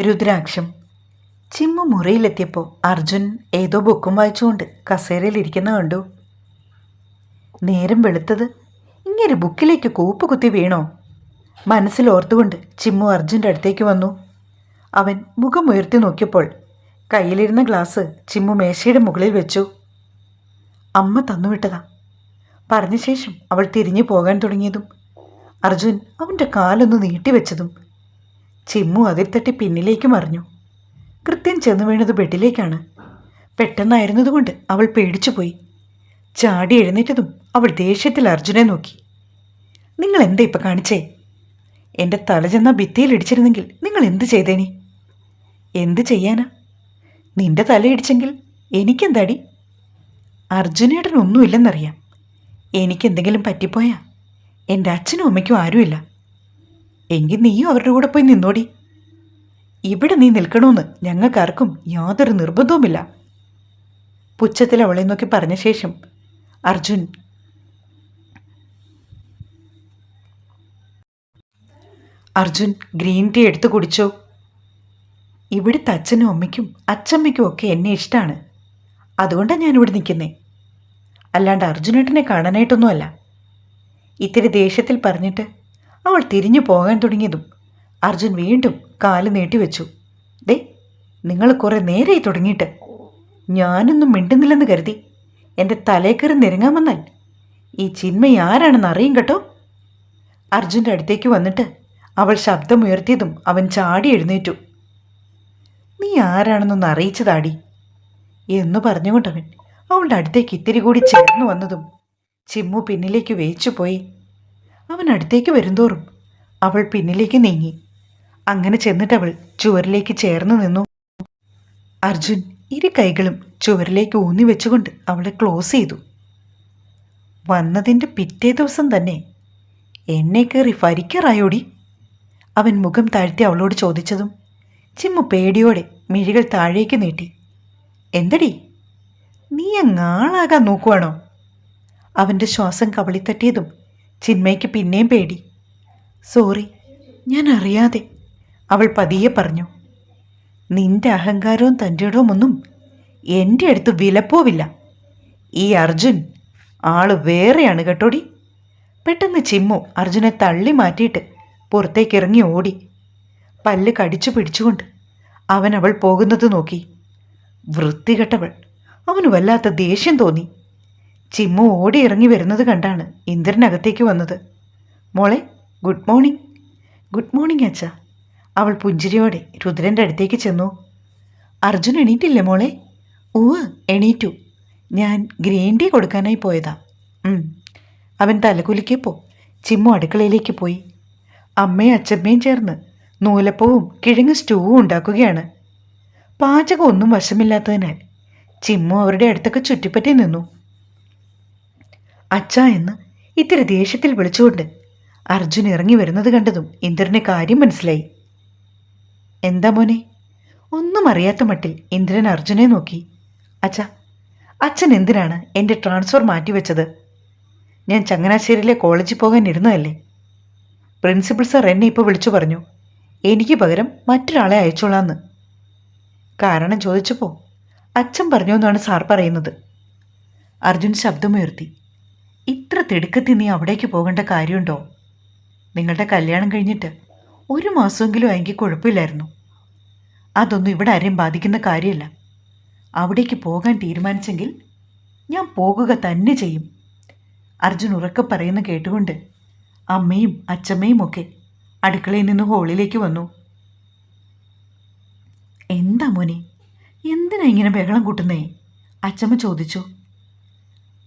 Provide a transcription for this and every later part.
രുദ്രാക്ഷം. ചിമ്മു മുറിയിലെത്തിയപ്പോൾ അർജുൻ ഏതോ ബുക്കും വായിച്ചുകൊണ്ട് കസേരയിലിരിക്കുന്ന കണ്ടു. നേരം വെളുത്തത്. ഇങ്ങനെ ബുക്കിലേക്ക് കൂപ്പ് കുത്തി വീണോ? മനസ്സിൽ ഓർത്തുകൊണ്ട് ചിമ്മു അർജുന്റെ അടുത്തേക്ക് വന്നു. അവൻ മുഖമുയർത്തി നോക്കിയപ്പോൾ കയ്യിലിരുന്ന ഗ്ലാസ് ചിമ്മു മേശയുടെ മുകളിൽ വെച്ചു. അമ്മ തന്നുവിട്ടതാ പറഞ്ഞ ശേഷം അവൾ തിരിഞ്ഞു പോകാൻ തുടങ്ങിയതും അർജുൻ അവന്റെ കാലൊന്ന് നീട്ടിവെച്ചതും ചിമ്മു അതിൽ തട്ടി പിന്നിലേക്ക് മറിഞ്ഞു. കൃത്യം ചെന്ന് വീണത് ബെഡിലേക്കാണ്. പെട്ടെന്നായിരുന്നതുകൊണ്ട് അവൾ പേടിച്ചുപോയി ചാടി എഴുന്നേറ്റതും അവൾ ദേഷ്യത്തിൽ അർജുനെ നോക്കി. നിങ്ങൾ എന്താ ഇപ്പം കാണിച്ചേ? എന്റെ തല ചെന്ന ഭിത്തിയിൽ ഇടിച്ചിരുന്നെങ്കിൽ നിങ്ങൾ എന്ത് ചെയ്തേനി? എന്ത് ചെയ്യാനാ? നിന്റെ തല ഇടിച്ചെങ്കിൽ എനിക്കെന്താടി? അർജുനേട്ടൻ ഒന്നുമില്ലെന്നറിയാം എനിക്കെന്തെങ്കിലും പറ്റിപ്പോയാ? എന്റെ അച്ഛനും അമ്മയ്ക്കും ആരുമില്ല. എങ്കിൽ നീയും അവരുടെ കൂടെ പോയി നിന്നോടി. ഇവിടെ നീ നിൽക്കണമെന്ന് ഞങ്ങൾക്കാർക്കും യാതൊരു നിർബന്ധവുമില്ല. പുച്ഛത്തിൽ അവളെ നോക്കി പറഞ്ഞ ശേഷം അർജുൻ അർജുൻ ഗ്രീൻ ടീ എടുത്ത് കുടിച്ചോ. ഇവിടുത്തെ അച്ഛനും അമ്മയ്ക്കും അച്ചമ്മയ്ക്കും ഒക്കെ എന്നെ ഇഷ്ടമാണ് അതുകൊണ്ടാണ് ഞാനിവിടെ നിൽക്കുന്നേ. അല്ലാണ്ട് അർജുനേട്ടനെ കാണാനായിട്ടൊന്നുമല്ല. ഇത്തിരി ദേഷ്യത്തിൽ പറഞ്ഞിട്ട് അവൾ തിരിഞ്ഞു പോകാൻ തുടങ്ങിയതും അർജുൻ വീണ്ടും കാൽ നീട്ടിവെച്ചു ദേ നിങ്ങൾ കുറേ നേരായി തുടങ്ങിയിട്ട്. ഞാനൊന്നും മിണ്ടുന്നില്ലെന്ന് കരുതി. എന്റെ തലേക്കറി നിരങ്ങാൻ വന്നാൽ ഈ ചിന്മയി ആരാണെന്ന് അറിയും കേട്ടോ. അർജുന്റെ അടുത്തേക്ക് വന്നിട്ട് അവൾ ശബ്ദമുയർത്തിയതും അവൻ ചാടി എഴുന്നേറ്റു. നീ ആരാണെന്നൊന്ന് അറിയിച്ചതാടി എന്നു പറഞ്ഞുകൊണ്ടവൻ അവളുടെ അടുത്തേക്ക് ഇത്തിരി കൂടി ചേർന്നു വന്നതും ചിമ്മു പിന്നിലേക്ക് വേച്ചുപോയി അവൻ അടുത്തേക്ക് വരുന്തോറും അവൾ പിന്നിലേക്ക് നീങ്ങി. അങ്ങനെ ചെന്നിട്ടവൾ ചുവരിലേക്ക് ചേർന്ന് നിന്നു. അർജുൻ ഇരു കൈകളും ചുവരിലേക്ക് ഊന്നി വെച്ചുകൊണ്ട് അവളെ ക്ലോസ് ചെയ്തു. വന്നതിന്റെ പിറ്റേ ദിവസം തന്നെ എന്നെ കയറി ഫരിക്കറായോടി അവൻ മുഖം താഴ്ത്തി അവളോട് ചോദിച്ചതും ചിമ്മു പേടിയോടെ മിഴികൾ താഴേക്ക് നീട്ടി. എന്തടി? നീ അങ്ങാളാകാൻ നോക്കുവാണോ? അവന്റെ ശ്വാസം കവളിത്തട്ടിയതും ചിന്മയ്ക്ക് പിന്നെയും പേടി. സോറി ഞാൻ അറിയാതെ അവൾ പതിയെ പറഞ്ഞു. നിന്റെ അഹങ്കാരവും തന്റെ ഒന്നും എന്റെ അടുത്ത് വിലപ്പോവില്ല. ഈ അർജുൻ ആൾ വേറെയാണ് കേട്ടോടി? പെട്ടെന്ന് ചിമ്മു അർജുനെ തള്ളി മാറ്റിയിട്ട് പുറത്തേക്കിറങ്ങി ഓടി. പല്ല് കടിച്ചു പിടിച്ചുകൊണ്ട് അവൻ അവൾ പോകുന്നത് നോക്കി. വൃത്തികെട്ടവൾ. അവന് വല്ലാത്ത ദേഷ്യം തോന്നി. ചിമ്മു ഓടി ഇറങ്ങി വരുന്നത് കണ്ടാണ് ഇന്ദ്രനകത്തേക്ക് വന്നത്. മോളെ ഗുഡ് മോർണിംഗ് ഗുഡ് മോർണിംഗ് അച്ഛ. അവൾ പുഞ്ചിരിയോടെ രുദ്രന്റെ അടുത്തേക്ക് ചെന്നു. അർജുൻ എണീറ്റില്ലേ മോളെ? ഉവ് എണീറ്റു. ഞാൻ ഗ്രീൻ ടീ കൊടുക്കാനായി പോയതാ. അവൻ തലകുലിക്കപ്പോൾ ചിമ്മു അടുക്കളയിലേക്ക് പോയി. അമ്മയും അച്ഛമ്മയും ചേർന്ന് നൂലപ്പവും കിഴങ്ങ് സ്റ്റൂവും ഉണ്ടാക്കുകയാണ്. പാചകം ഒന്നും വശമില്ലാത്തതിനാൽ ചിമ്മു അവരുടെ അടുത്തൊക്കെ ചുറ്റിപ്പറ്റി നിന്നു. അച്ഛ എന്ന് ഇത്തിരി ദേഷ്യത്തിൽ വിളിച്ചുകൊണ്ട് അർജുൻ ഇറങ്ങി വരുന്നത് കണ്ടതും ഇന്ദ്രന് കാര്യം മനസ്സിലായി. എന്താ മോനെ? ഒന്നും അറിയാത്ത മട്ടിൽ ഇന്ദ്രൻ അർജുനെ നോക്കി. അച്ഛ അച്ഛൻ എന്തിനാണ് എന്റെ ട്രാൻസ്ഫർ മാറ്റിവെച്ചത്? ഞാൻ ചങ്ങനാശ്ശേരിയിലെ കോളേജിൽ പോകാൻ ഇരുന്നതല്ലേ? പ്രിൻസിപ്പൽ സാർ എന്നെ ഇപ്പോൾ വിളിച്ചു പറഞ്ഞു. എനിക്ക് പകരം മറ്റൊരാളെ അയച്ചോളാന്ന്. കാരണം ചോദിച്ചപ്പോൾ അച്ഛൻ പറഞ്ഞു എന്നാണ് സാർ പറയുന്നത്. അർജുൻ ശബ്ദമുയർത്തി. ഇത്ര തിടുക്കത്തിൽ നീ അവിടേക്ക് പോകേണ്ട കാര്യമുണ്ടോ? നിങ്ങളുടെ കല്യാണം കഴിഞ്ഞിട്ട് ഒരു മാസമെങ്കിലും എനിക്ക് കുഴപ്പമില്ലായിരുന്നു. അതൊന്നും ഇവിടെ ആരെയും ബാധിക്കുന്ന കാര്യമല്ല. അവിടേക്ക് പോകാൻ തീരുമാനിച്ചെങ്കിൽ ഞാൻ പോകുക തന്നെ ചെയ്യും. അർജുൻ ഉറക്കെ പറയുന്ന കേട്ടുകൊണ്ട് അമ്മയും അച്ഛമ്മയും ഒക്കെ അടുക്കളയിൽ നിന്ന് ഹോളിലേക്ക് വന്നു. എന്താ മോനെ? എന്തിനാ ഇങ്ങനെ ബഹളം കൂട്ടുന്നേ? അച്ചമ്മ ചോദിച്ചു.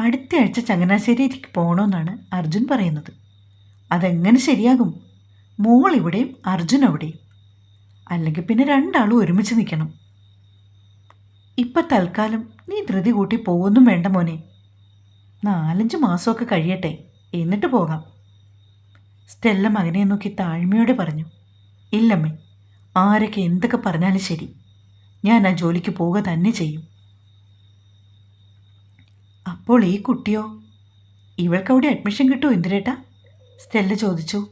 അടുത്ത ആഴ്ച ചങ്ങനാശ്ശേരിയിലേക്ക് പോകണമെന്നാണ് അർജുൻ പറയുന്നത്. അതെങ്ങനെ ശരിയാകും? മോൾ ഇവിടെയും അർജുൻ അവിടെയും. അല്ലെങ്കിൽ പിന്നെ രണ്ടാളും ഒരുമിച്ച് നിൽക്കണം. ഇപ്പം തൽക്കാലം നീ ധൃതി കൂട്ടി പോകുന്നും വേണ്ട മോനെ. നാലഞ്ച് മാസമൊക്കെ കഴിയട്ടെ. എന്നിട്ട് പോകാം. സ്റ്റെല്ല മകനെ നോക്കി താഴ്മയോടെ പറഞ്ഞു. ഇല്ലമ്മേ ആരൊക്കെ എന്തൊക്കെ പറഞ്ഞാലും ശരി. ഞാൻ ആ ജോലിക്ക് പോവുക തന്നെ ചെയ്യും. അപ്പോൾ ഈ കുട്ടിയോ? ഇവൾക്ക് അവിടെ അഡ്മിഷൻ കിട്ടുമോ ഇന്ദിരേട്ടാ? സ്റ്റെല്ല ചോദിച്ചു.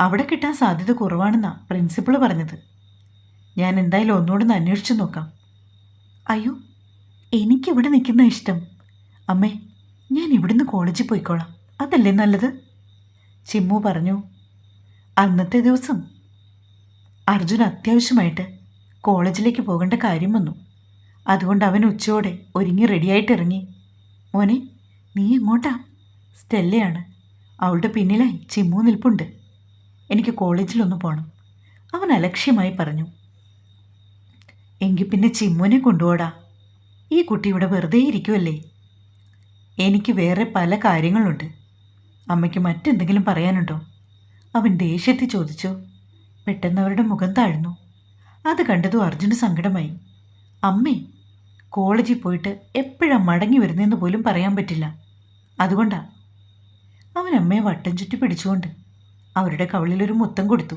അവിടെ കിട്ടാൻ സാധ്യത കുറവാണെന്നാ പ്രിൻസിപ്പൾ പറഞ്ഞത്. ഞാൻ എന്തായാലും ഒന്നുകൂടെ ഒന്ന് അന്വേഷിച്ചു നോക്കാം. അയ്യോ എനിക്കിവിടെ നിൽക്കുന്ന ഇഷ്ടം. അമ്മേ ഞാൻ ഇവിടുന്ന് കോളേജിൽ പോയിക്കോളാം. അതല്ലേ നല്ലത്? ചിമ്മു പറഞ്ഞു. അന്നത്തെ ദിവസം അർജുൻ അത്യാവശ്യമായിട്ട് കോളേജിലേക്ക് പോകേണ്ട കാര്യം വന്നു. അതുകൊണ്ട് അവൻ ഉച്ചയോടെ ഒരുങ്ങി റെഡിയായിട്ട് ഇറങ്ങി. മോനെ നീ എങ്ങോട്ടാ? സ്റ്റെല്ലയാണ്. അവളുടെ പിന്നിലായി ചിമ്മു നിൽപ്പുണ്ട്. എനിക്ക് കോളേജിലൊന്ന് പോകണം അവൻ അലക്ഷ്യമായി പറഞ്ഞു. എങ്കിൽ പിന്നെ ചിമ്മുവിനെ കൊണ്ടുപോടാ. ഈ കുട്ടി ഇവിടെ വെറുതെ ഇരിക്കുമല്ലേ എനിക്ക് വേറെ പല കാര്യങ്ങളുണ്ട്. അമ്മയ്ക്ക് മറ്റെന്തെങ്കിലും പറയാനുണ്ടോ? അവൻ ദേഷ്യത്തിൽ ചോദിച്ചു. പെട്ടെന്ന് അവരുടെ മുഖം താഴ്ന്നു. അത് കണ്ടതും അർജുന് സങ്കടമായി. അമ്മേ കോളേജിൽ പോയിട്ട് എപ്പോഴാണ് മടങ്ങി വരുന്നതെന്ന് പോലും പറയാൻ പറ്റില്ല. അതുകൊണ്ടാ. അവൻ അമ്മയെ വട്ടം ചുറ്റി പിടിച്ചുകൊണ്ട് അവരുടെ കവളിലൊരു മുത്തം കൊടുത്തു.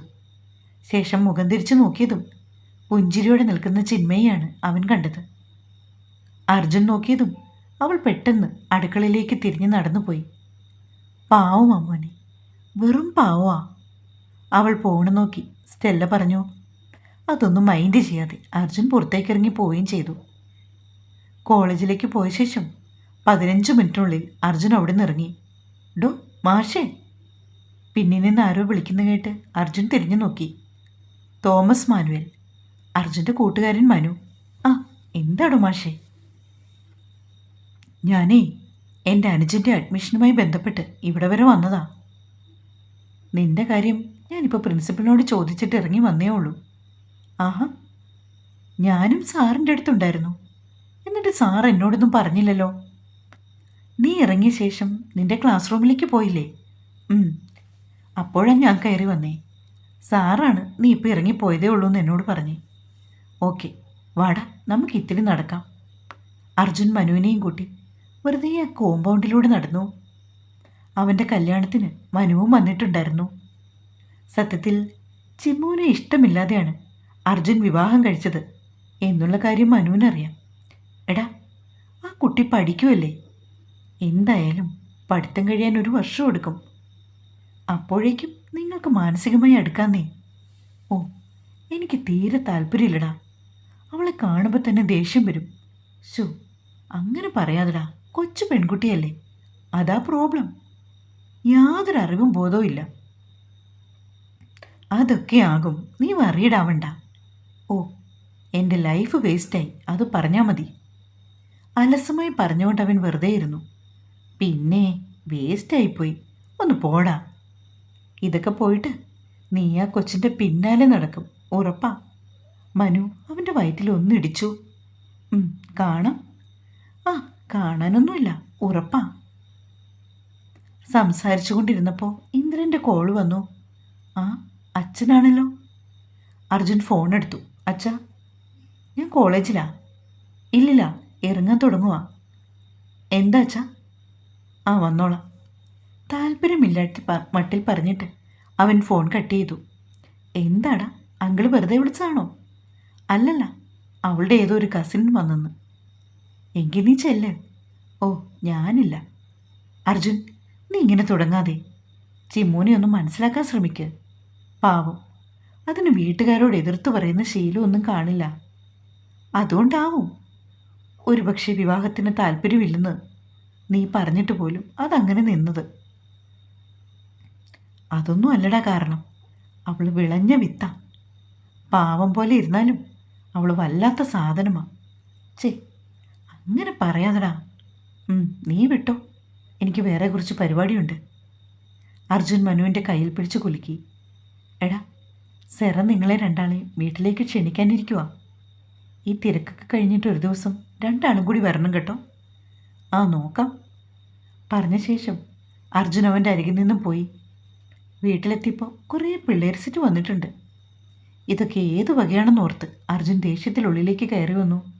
ശേഷം മുഖം തിരിച്ചു നോക്കിയതും പുഞ്ചിരിയോടെ നിൽക്കുന്ന ചിന്മയാണ് അവൻ കണ്ടത്. അർജുൻ നോക്കിയതും അവൾ പെട്ടെന്ന് അടുക്കളയിലേക്ക് തിരിഞ്ഞു നടന്നുപോയി. പാവം അമ്മോനെ. വെറും പാവമാ അവൾ പോണ നോക്കി സ്റ്റെല്ല പറഞ്ഞു അതൊന്നും മൈൻഡ് ചെയ്യാതെ. അർജുൻ പുറത്തേക്കിറങ്ങി പോവുകയും ചെയ്തു. കോളേജിലേക്ക് പോയ ശേഷം പതിനഞ്ച് മിനിറ്റിനുള്ളിൽ അർജുൻ അവിടെ നിന്ന് ഇറങ്ങി ഡോ മാഷേ. പിന്നിൽ നിന്ന് ആരോ വിളിക്കുന്ന കേട്ട് അർജുൻ തിരിഞ്ഞു നോക്കി. Thomas Manuel. അർജുന്റെ കൂട്ടുകാരൻ മനു. ആ എന്താടോ മാഷേ? ഞാനേ എന്റെ അനുജന്റെ അഡ്മിഷനുമായി ബന്ധപ്പെട്ട് ഇവിടെ വരെ വന്നതാ. നിന്റെ കാര്യം ഞാനിപ്പോൾ പ്രിൻസിപ്പലിനോട് ചോദിച്ചിട്ട് ഇറങ്ങി വന്നേ ഉള്ളൂ. ആഹാ. ഞാനും സാറിന്റെ അടുത്തുണ്ടായിരുന്നു. എന്നിട്ട് സാർ എന്നോടൊന്നും പറഞ്ഞില്ലല്ലോ. നീ ഇറങ്ങിയ ശേഷം നിന്റെ ക്ലാസ് റൂമിലേക്ക് പോയില്ലേ. അപ്പോഴാണ് ഞാൻ കയറി വന്നേ. സാറാണ് നീ ഇപ്പോൾ ഇറങ്ങിപ്പോയതേ ഉള്ളൂ എന്ന് എന്നോട് പറഞ്ഞു. ഓക്കെ വാട നമുക്ക് ഇത്തിരി നടക്കാം. അർജുൻ മനുവിനെയും കൂട്ടി വെറുതെ ആ കോമ്പൗണ്ടിലൂടെ നടന്നു. അവന്റെ കല്യാണത്തിന് മനുവും വന്നിട്ടുണ്ടായിരുന്നു. സത്യത്തിൽ ചിമ്മുവിനെ ഇഷ്ടമില്ലാതെയാണ് അർജുൻ വിവാഹം കഴിച്ചത് എന്നുള്ള കാര്യം മനുവിനറിയാം. കുട്ടി പഠിക്കുമല്ലേ എന്തായാലും പഠിത്തം കഴിയാൻ ഒരു വർഷം എടുക്കും. അപ്പോഴേക്കും നിങ്ങൾക്ക് മാനസികമായി അടുക്കാന്നേ. ഓ എനിക്ക് തീരെ താല്പര്യമില്ലടാ. അവളെ കാണുമ്പോൾ തന്നെ ദേഷ്യം വരും. ശോ അങ്ങനെ പറയാതെടാ. കൊച്ചു പെൺകുട്ടിയല്ലേ. അതാ പ്രോബ്ലം. യാതൊരു അറിവും ബോധവും ഇല്ല. അതൊക്കെ ആകും. നീ വറിയിടാവണ്ട ഓ എന്റെ ലൈഫ് വേസ്റ്റായി അത് പറഞ്ഞാൽ മതി. അലസമായി പറഞ്ഞുകൊണ്ട് അവൻ വെറുതെ ഇരുന്നു. പിന്നെ വേസ്റ്റായിപ്പോയി ഒന്ന് പോടാ. ഇതൊക്കെ പോയിട്ട് നീ ആ കൊച്ചിന്റെ പിന്നാലെ നടക്കും. ഉറപ്പാ. മനു അവന്റെ വയറ്റിൽ ഒന്നിടിച്ചു കാണാം. ആ കാണാനൊന്നുമില്ല. ഉറപ്പാ. സംസാരിച്ചു കൊണ്ടിരുന്നപ്പോൾ ഇന്ദ്രന്റെ കോൾ വന്നു. ആ അച്ഛനാണല്ലോ. അർജുൻ ഫോൺ എടുത്തു. അച്ഛാ ഞാൻ കോളേജിലാ ഇല്ലില്ല. ഇറങ്ങാൻ തുടങ്ങുവാ. എന്താ അച്ഛാ? ആ വന്നോളാം. താല്പര്യമില്ലാത്ത മട്ടിൽ പറഞ്ഞിട്ട് അവൻ ഫോൺ കട്ട് ചെയ്തു. എന്താടാ അങ്കിൾ വെറുതെ വിളിച്ചതാണോ? അല്ലല്ല അവളുടെ ഏതോ ഒരു കസിൻ വന്നെന്ന്. എങ്കിൽ നീ ചെല്ല്. ഓ ഞാനില്ല. അർജുൻ നീ ഇങ്ങനെ തുടങ്ങാതെ. ചിമ്മൂനെ ഒന്ന് മനസ്സിലാക്കാൻ ശ്രമിക്ക്. പാവം അതിന് വീട്ടുകാരോട് എതിർത്ത് പറയുന്ന ശീലമൊന്നും കാണില്ല. അതുകൊണ്ടാവും. ഒരുപക്ഷെ വിവാഹത്തിന് താല്പര്യമില്ലെന്ന് നീ പറഞ്ഞിട്ട് പോലും അതങ്ങനെ നിന്നത്. അതൊന്നും അല്ലടാ കാരണം. അവൾ വിളഞ്ഞ വിത്ത. പാവം പോലെ ഇരുന്നാലും അവൾ വല്ലാത്ത സാധനമാ. ചേ അങ്ങനെ പറയാതടാ. നീ വിട്ടോ. എനിക്ക് വേറെ കുറച്ച് പരിപാടിയുണ്ട്. അർജുൻ മനുവിന്റെ കയ്യിൽ പിടിച്ച് കുലുക്കി. എടാ സെറ നിങ്ങളെ രണ്ടാളെയും വീട്ടിലേക്ക് ക്ഷണിക്കാനിരിക്കുവാ. ഈ തിരക്കൊക്കെ കഴിഞ്ഞിട്ട് ഒരു ദിവസം രണ്ടാളും കൂടി വരണം കേട്ടോ. ആ നോക്കാം. പറഞ്ഞ ശേഷം അർജുൻ അവന്റെ അരികിൽ നിന്നും പോയി. വീട്ടിലെത്തിയപ്പോൾ കുറേ പിള്ളേർ സിറ്റ് വന്നിട്ടുണ്ട്. ഇതൊക്കെ ഏത് വകയാണെന്ന് ഓർത്ത് അർജുൻ ദേഷ്യത്തിലുള്ളിലേക്ക് കയറി വന്നു.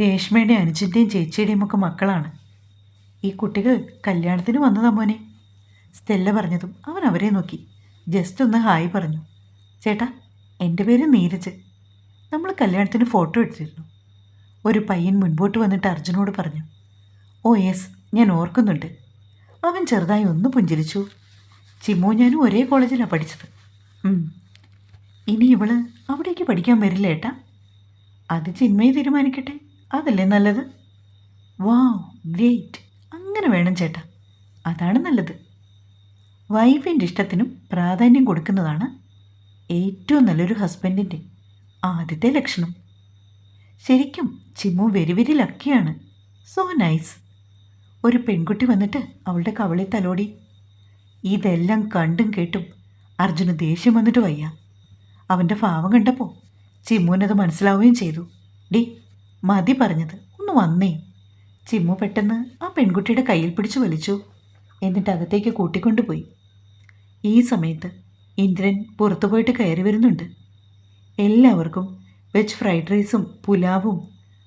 രേഷ്മയുടെ അനുജന്റെയും ചേച്ചിയുടെയും ഒക്കെ മക്കളാണ്. ഈ കുട്ടികൾ കല്യാണത്തിന് വന്നതാ മോനെ. സ്റ്റെല്ല പറഞ്ഞതും അവൻ അവരെ നോക്കി. ജസ്റ്റ് ഒന്ന് ഹായ് പറഞ്ഞു. ചേട്ടാ എന്റെ പേര് നീരജ്. നമ്മൾ കല്യാണത്തിന് ഫോട്ടോ എടുത്തിരുന്നു. ഒരു പയ്യൻ മുൻപോട്ട് വന്നിട്ട് അർജുനോട് പറഞ്ഞു ഓ യെസ് ഞാൻ ഓർക്കുന്നുണ്ട്. അവൻ ചെറുതായി ഒന്ന് പുഞ്ചിരിച്ചു. ചിമ്മു ഞാനും ഒരേ കോളേജിലാണ് പഠിച്ചത്. ഇനി ഇവൾ അവിടേക്ക് പഠിക്കാൻ വരില്ല ഏട്ടാ. അത് ചിന്മയെ തീരുമാനിക്കട്ടെ. അതല്ലേ നല്ലത്? Wow great. അങ്ങനെ വേണം ചേട്ടാ. അതാണ് നല്ലത്. വൈഫിന്റെ ഇഷ്ടത്തിനും പ്രാധാന്യം കൊടുക്കുന്നതാണ് ഏറ്റവും നല്ലൊരു ഹസ്ബൻഡിന്റെ ആദ്യത്തെ ലക്ഷണം. ശരിക്കും ചിമ്മു വെരി വെരി ലക്കിയാണ് സോ നൈസ് ഒരു പെൺകുട്ടി വന്നിട്ട് അവളുടെ കവളിൽ തലോടി. ഇതെല്ലാം കണ്ടും കേട്ടും അർജുന് ദേഷ്യം വന്നിട്ട് വയ്യ. അവന്റെ ഭാവം കണ്ടപ്പോൾ ചിമ്മുവിനത് മനസ്സിലാവുകയും ചെയ്തു. ഡി മതി പറഞ്ഞത്. ഒന്ന് വന്നേ. ചിമ്മു പെട്ടെന്ന് ആ പെൺകുട്ടിയുടെ കയ്യിൽ പിടിച്ചു വലിച്ചു. എന്നിട്ട് അകത്തേക്ക് കൂട്ടിക്കൊണ്ടുപോയി. ഈ സമയത്ത് ഇന്ദ്രൻ പുറത്തു പോയിട്ട് കയറി വരുന്നുണ്ട്. എല്ലാവർക്കും വെജ് ഫ്രൈഡ് റൈസും പുലാവും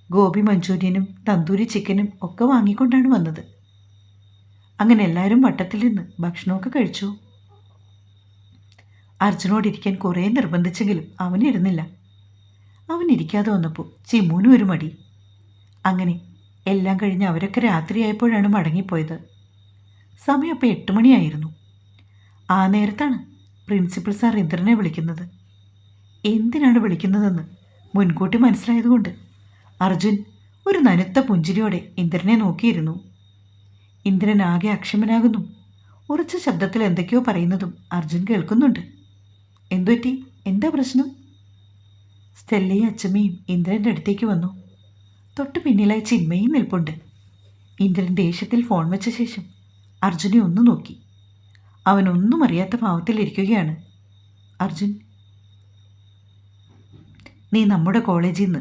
ഗോപി മഞ്ചൂരിയനും തന്തൂരി ചിക്കനും ഒക്കെ വാങ്ങിക്കൊണ്ടാണ് വന്നത്. അങ്ങനെ എല്ലാവരും നിന്ന് ഭക്ഷണമൊക്കെ കഴിച്ചു. അർജുനോടിരിക്കാൻ കുറേ നിർബന്ധിച്ചെങ്കിലും അവനിരുന്നില്ല അവൻ ഇരിക്കാതെ വന്നപ്പോൾ ചിമൂനും ഒരു മടി. അങ്ങനെ എല്ലാം കഴിഞ്ഞ് അവരൊക്കെ രാത്രിയായപ്പോഴാണ് മടങ്ങിപ്പോയത്. സമയം അപ്പോൾ എട്ട് മണിയായിരുന്നു. ആ നേരത്താണ് പ്രിൻസിപ്പൽ സാർ ഇന്ദ്രനെ വിളിക്കുന്നത്. എന്തിനാണ് വിളിക്കുന്നതെന്ന് മുൻകൂട്ടി മനസ്സിലായതുകൊണ്ട് അർജുൻ ഒരു നനുത്ത പുഞ്ചിരിയോടെ ഇന്ദ്രനെ നോക്കിയിരുന്നു. ഇന്ദ്രൻ ആകെ അക്ഷമനാകുന്നു. ഉറച്ച ശബ്ദത്തിൽ എന്തൊക്കെയോ പറയുന്നതും അർജുൻ കേൾക്കുന്നുണ്ട്. എന്തുപറ്റി? എന്താ പ്രശ്നം? സ്റ്റെല്ലയും അച്ചമ്മയും ഇന്ദ്രന്റെ അടുത്തേക്ക് വന്നു. തൊട്ടു പിന്നിലായി ചിന്മയും നിൽപ്പുണ്ട്. ഇന്ദ്രൻ ദേഷ്യത്തിൽ ഫോൺ വെച്ച ശേഷം അർജുനെ ഒന്ന് നോക്കി. അവനൊന്നും അറിയാത്ത ഭാവത്തിലിരിക്കുകയാണ് അർജുൻ നീ നമ്മുടെ കോളേജിൽ നിന്ന്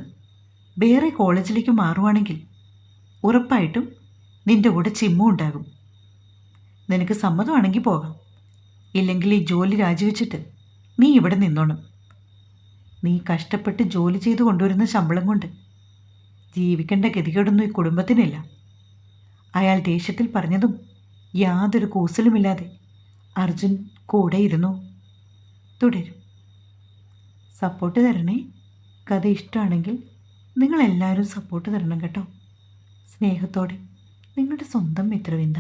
വേറെ കോളേജിലേക്ക് മാറുവാണെങ്കിൽ ഉറപ്പായിട്ടും നിന്റെ കൂടെ ചിമ്മും ഉണ്ടാകും. നിനക്ക് സമ്മതമാണെങ്കിൽ പോകാം. ഇല്ലെങ്കിൽ ഈ ജോലി രാജിവെച്ചിട്ട് നീ ഇവിടെ നിന്നോണം. നീ കഷ്ടപ്പെട്ട് ജോലി ചെയ്ത് കൊണ്ടുവരുന്ന ശമ്പളം കൊണ്ട് ജീവിക്കേണ്ട ഗതികേടൊന്നും ഈ കുടുംബത്തിനില്ല. അയാൾ ദേഷ്യത്തിൽ പറഞ്ഞതും യാതൊരു കൂസലുമില്ലാതെ അർജുൻ കൂടെ ഇരുന്നു. തുടരും. സപ്പോർട്ട് തരണേ. കഥ ഇഷ്ടമാണെങ്കിൽ നിങ്ങളെല്ലാവരും സപ്പോർട്ട് തരണം കേട്ടോ. സ്നേഹത്തോടെ നിങ്ങളുടെ സ്വന്തം മിത്രവിന്ദ.